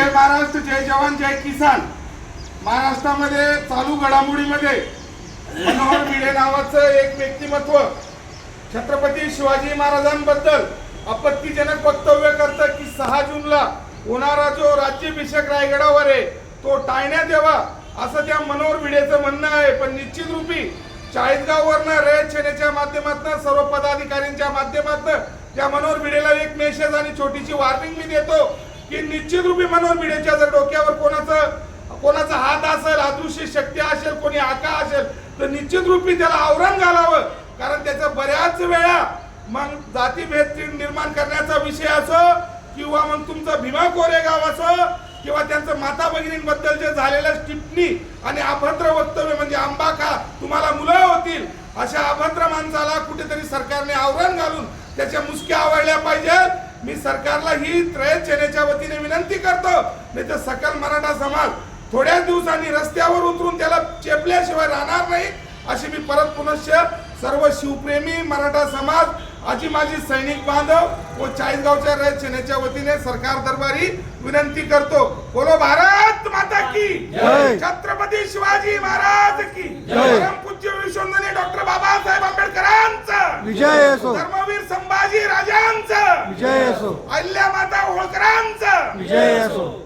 जय महाराष्ट्र जय जवान जय किसान. महाराष्ट्रामध्ये चालू घडामोडीमध्ये मनोहर भिडे नावाचं एक व्यक्तिमत्व छत्रपती शिवाजी महाराजांबद्दल आपत्तीजनक वक्तव्य करतं की सहा जूनला होणारा जो राज्याभिषेक रायगडावर आहे तो टाळण्यात यावा असं त्या मनोहर भिडेचं म्हणणं आहे. पण निश्चित रूपी चाळीसगाववरनं रयत सेनेच्या माध्यमातून सर्व पदाधिकाऱ्यांच्या माध्यमातून त्या मनोहर भिडेला एक मेसेज आणि छोटीशी वॉर्निंग मी देतो. की निश्चित रूपी मनोहर भिडेच्या जर डोक्यावर कोणाचं कोणाचा हात असेल अदृश्य शक्ती असेल कोणी आका असेल तर निश्चित रूपी त्याला आवरण घालावं. कारण त्याचा बऱ्याच वेळा मग जातीभेद निर्माण करण्याचा विषय असो किंवा मग तुमचं भीमा कोरेगाव असो किंवा त्यांचं माता भगिनींबद्दल जे झालेलं टिप्पणी आणि अभद्र वक्तव्य म्हणजे आंबा खा तुम्हाला मुलं होतील अशा अभद्र माणसाला कुठेतरी सरकारने आवरण घालून त्याच्या मुसक्या आवडल्या पाहिजे सरकारला ही त्रयत सेनेच्या वतीने विनंती करतो. नाही तर सकल मराठा समाज थोड्याच दिवसांनी रस्त्यावर उतरून त्याला चेपल्याशिवाय राहणार नाही अशी मी परत पुनश्च सर्व शिवप्रेमी मराठा समाज आजी माजी सैनिक बांधव व चाळीसगावच्या रयत सेनेच्या वतीने सरकार दरबारी विनंती करतो. बोलो भारत माता की. छत्रपती शिवाजी महाराज की. विजय असो. धर्मवीर संभाजी राजांचं. विजय असो. अहिल्यामाता होळकरांचं. विजय असो.